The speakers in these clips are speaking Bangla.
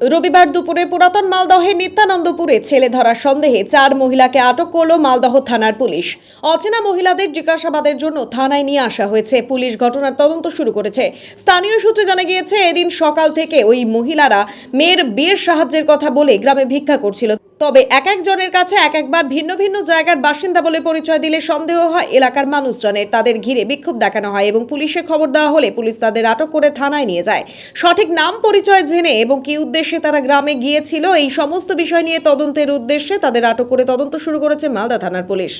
রবিবার দুপুরে পুরাতন মালদহের নিত্যানন্দপুরে ছেলে ধরার সন্দেহে চার মহিলাকে আটক করল মালদহ থানার পুলিশ। অচেনা মহিলাদের জিজ্ঞাসাবাদের জন্য থানায় নিয়ে আসা হয়েছে। পুলিশ ঘটনার তদন্ত শুরু করেছে। স্থানীয় সূত্রে জানা গিয়েছে, এদিন সকাল থেকে ওই মহিলারা মেয়ের বিয়ের সাহায্যের কথা বলে গ্রামে ভিক্ষা করছিল। তবে এক একজনের কাছে এক একবার ভিন্ন ভিন্ন জায়গার বাসিন্দা বলে পরিচয় দিলে সন্দেহ হয় এলাকার মানুষজনের। তাদের ঘিরে বিক্ষোভ দেখানো হয় এবং পুলিশে খবর দেওয়া হলে পুলিশ তাদের আটক করে থানায় নিয়ে যায়। সঠিক নাম, পরিচয় জেনে এবং কি উদ্দেশ্যে তারা গ্রামে গিয়েছিল এই সমস্ত বিষয় নিয়ে তদন্তের উদ্দেশ্যে তাদের আটক করে তদন্ত শুরু করেছে মালদা থানার পুলিশ।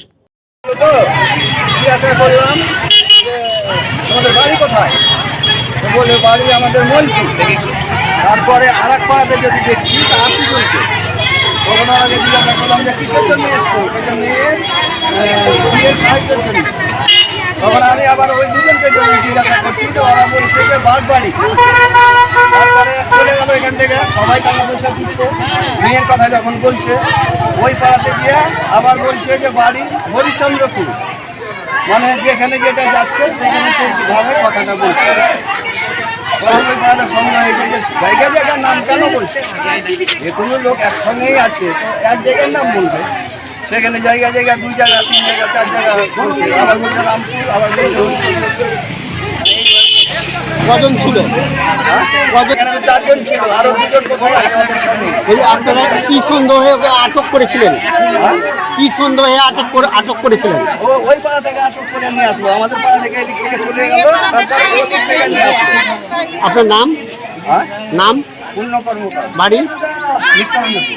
তারপরে আর এক পাড়াতে যদি তা আর দুজনকে ওর আগে জিজ্ঞাসা করলাম যে কিসের জন্য এসছো? মেয়ের আহ, বিয়ের সাহায্যের জন্য। তখন আমি আবার ওই দুজনকে জন্য জিজ্ঞাসা করছি তো ওরা বলছে যে বাঘ বাড়ি। তারপরে চলে গেল এখান থেকে সবাই টাকা পয়সা দিচ্ছে। মেয়ের কথা যখন বলছে ওই পাড়াতে গিয়ে আবার বলছে যে বাড়ি হরিশ্চন্দ্রপুর। মানে যেখানে যেটা যাচ্ছে সেখানে সেইভাবে কথাটা বলছে। সন্দেহ হয়েছে যে জায়গা জায়গার নাম কেন বলছে? যে কোনো লোক একসঙ্গেই আছে, তো এক জায়গার নাম বলবে। সেখানে জায়গা জায়গা, দুই জায়গা, তিন জায়গা, চার জায়গা আবার বলছে রামপুর, আবার বলছে কজন ছিল? চারজন ছিল আরও দুজন কোথায় আছে আমাদের সঙ্গে ওই আপনারা কি সন্দেহে ওকে আটক করেছিলেন? হ্যাঁ? কি সন্দেহে আটক করে আটক করেছিলেন? ও ওই পাড়া থেকে আটক করে নিয়ে আসলো আমাদের পাড়া থেকে এদিক থেকে চলে গেল তারপরে ওদিক থেকে নিয়ে আসলো। আপনার নাম? হ্যাঁ? নাম? পূর্ণ কর্মকার বাড়ি? নিত্যানন্দপুর